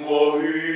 моїх.